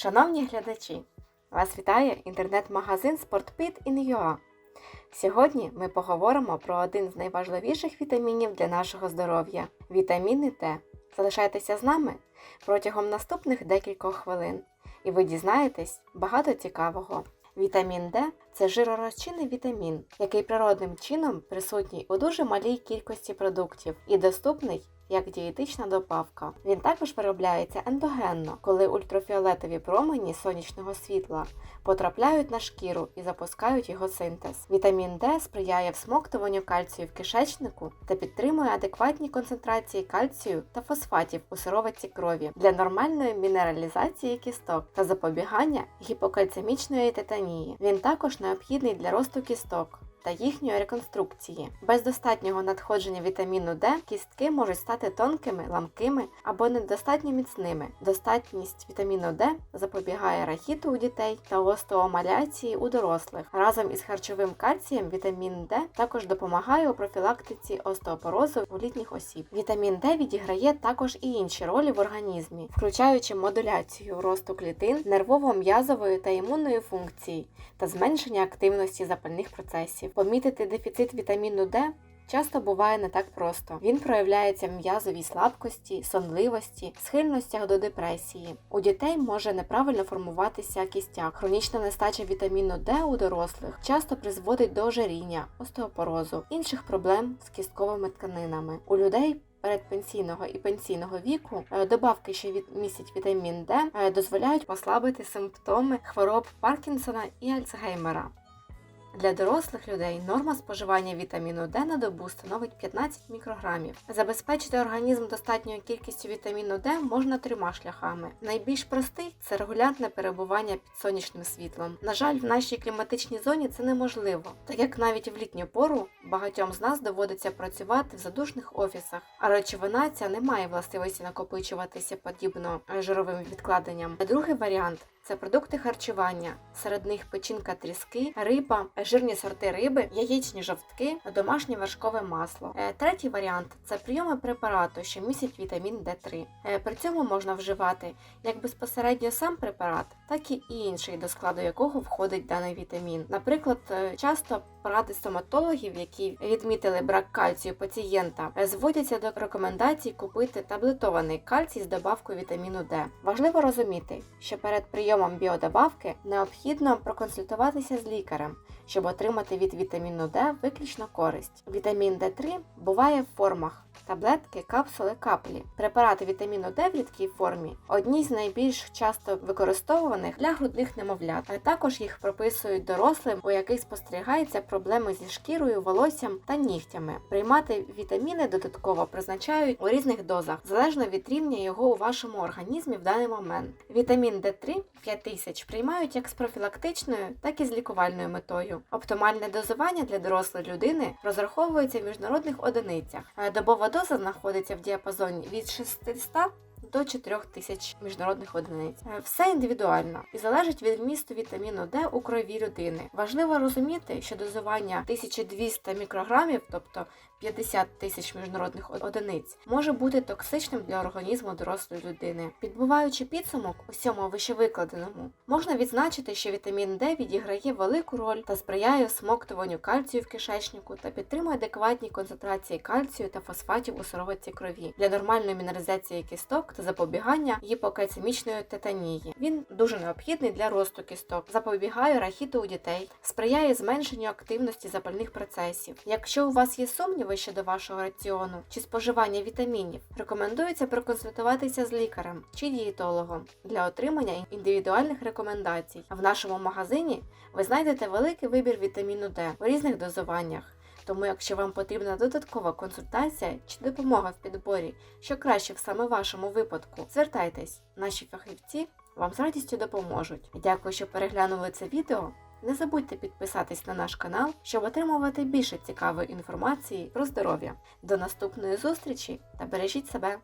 Шановні глядачі, вас вітає інтернет-магазин SportPit.in.ua. Сьогодні ми поговоримо про один з найважливіших вітамінів для нашого здоров'я вітаміни Д. Залишайтеся з нами протягом наступних декількох хвилин, і ви дізнаєтесь багато цікавого. Вітамін Д це жиророзчинний вітамін, який природним чином присутній у дуже малій кількості продуктів і доступний як дієтична добавка. Він також виробляється ендогенно, коли ультрафіолетові промені сонячного світла потрапляють на шкіру і запускають його синтез. Вітамін Д сприяє всмоктуванню кальцію в кишечнику та підтримує адекватні концентрації кальцію та фосфатів у сироватці крові для нормальної мінералізації кісток та запобігання гіпокальцемічної тетанії. Він також необхідний для росту кісток. Та їхньої реконструкції. Без достатнього надходження вітаміну Д кістки можуть стати тонкими, ламкими або недостатньо міцними. Достатність вітаміну Д запобігає рахіту у дітей та остеомаляції у дорослих. Разом із харчовим кальцієм вітамін Д також допомагає у профілактиці остеопорозу у літніх осіб. Вітамін Д відіграє також і інші ролі в організмі, включаючи модуляцію росту клітин, нервово-м'язової та імунної функції та зменшення активності запальних процесів. Помітити дефіцит вітаміну Д часто буває не так просто. Він проявляється в м'язовій слабкості, сонливості, схильностях до депресії. У дітей може неправильно формуватися кістяк. Хронічна нестача вітаміну Д у дорослих часто призводить до ожиріння, остеопорозу, інших проблем з кістковими тканинами. У людей Передпенсійного і пенсійного віку е, добавки, що від містять вітамін Д, е, дозволяють послабити симптоми хвороб Паркінсона і Альцгеймера. Для дорослих людей норма споживання вітаміну Д на добу становить 15 мікрограмів. Забезпечити організм достатньою кількістю вітаміну Д можна трьома шляхами. Найбільш простий це регулярне перебування під сонячним світлом. На жаль, в нашій кліматичній зоні це неможливо, так як навіть в літню пору багатьом з нас доводиться працювати в задушних офісах, а речовина ця не має властивості накопичуватися подібно жировим відкладенням. Другий варіант це продукти харчування, серед них печінка тріски, риба, жирні сорти риби, яєчні жовтки, домашнє вершкове масло. Е, Третій варіант це прийоми препарату, що містять вітамін Д3. Е, При цьому можна вживати як безпосередньо сам препарат, так і інший, до складу якого входить даний вітамін. Наприклад, е, часто поради стоматологів, які відмітили брак кальцію пацієнта, зводяться до рекомендацій купити таблетований кальцій з добавкою вітаміну Д. Важливо розуміти, що перед прийомом біодобавки необхідно проконсультуватися з лікарем, щоб отримати від вітаміну Д виключно користь. Вітамін Д3 буває в формах. Таблетки, капсули, каплі. Препарати вітаміну Д в рідкій формі одні з найбільш часто використовуваних для грудних немовлят, а також їх прописують дорослим, у яких спостерігаються проблеми зі шкірою, волоссям та нігтями. Приймати вітаміни додатково призначають у різних дозах, залежно від рівня його у вашому організмі в даний момент. Вітамін Д3 5000 приймають як з профілактичною, так і з лікувальною метою. Оптимальне дозування для дорослої людини розраховується в міжнародних одиницях. Добова доза знаходиться в діапазоні від 600 до 4000 міжнародних одиниць. Е, Все індивідуально і залежить від вмісту вітаміну Д у крові людини. Важливо розуміти, що дозування 1200 мікрограмів, тобто 50 тисяч міжнародних одиниць, може бути токсичним для організму дорослої людини. Підбиваючи підсумок усьому вищевикладеному, можна відзначити, що вітамін Д відіграє велику роль та сприяє всмоктуванню кальцію в кишечнику та підтримує адекватні концентрації кальцію та фосфатів у сироватці крові для нормальної мінералізації кісток запобігання гіпокальцемічної тетанії. Він дуже необхідний для росту кісток, запобігає рахіту у дітей, сприяє зменшенню активності запальних процесів. Якщо у вас є сумніви щодо вашого раціону чи споживання вітамінів, рекомендується проконсультуватися з лікарем чи дієтологом для отримання індивідуальних рекомендацій. В нашому магазині ви знайдете великий вибір вітаміну Д у різних дозуваннях. Тому, якщо вам потрібна додаткова консультація чи допомога в підборі, що краще в саме вашому випадку, звертайтесь, наші фахівці вам з радістю допоможуть. Дякую, що переглянули це відео. Не забудьте підписатись на наш канал, щоб отримувати більше цікавої інформації про здоров'я. До наступної зустрічі та бережіть себе!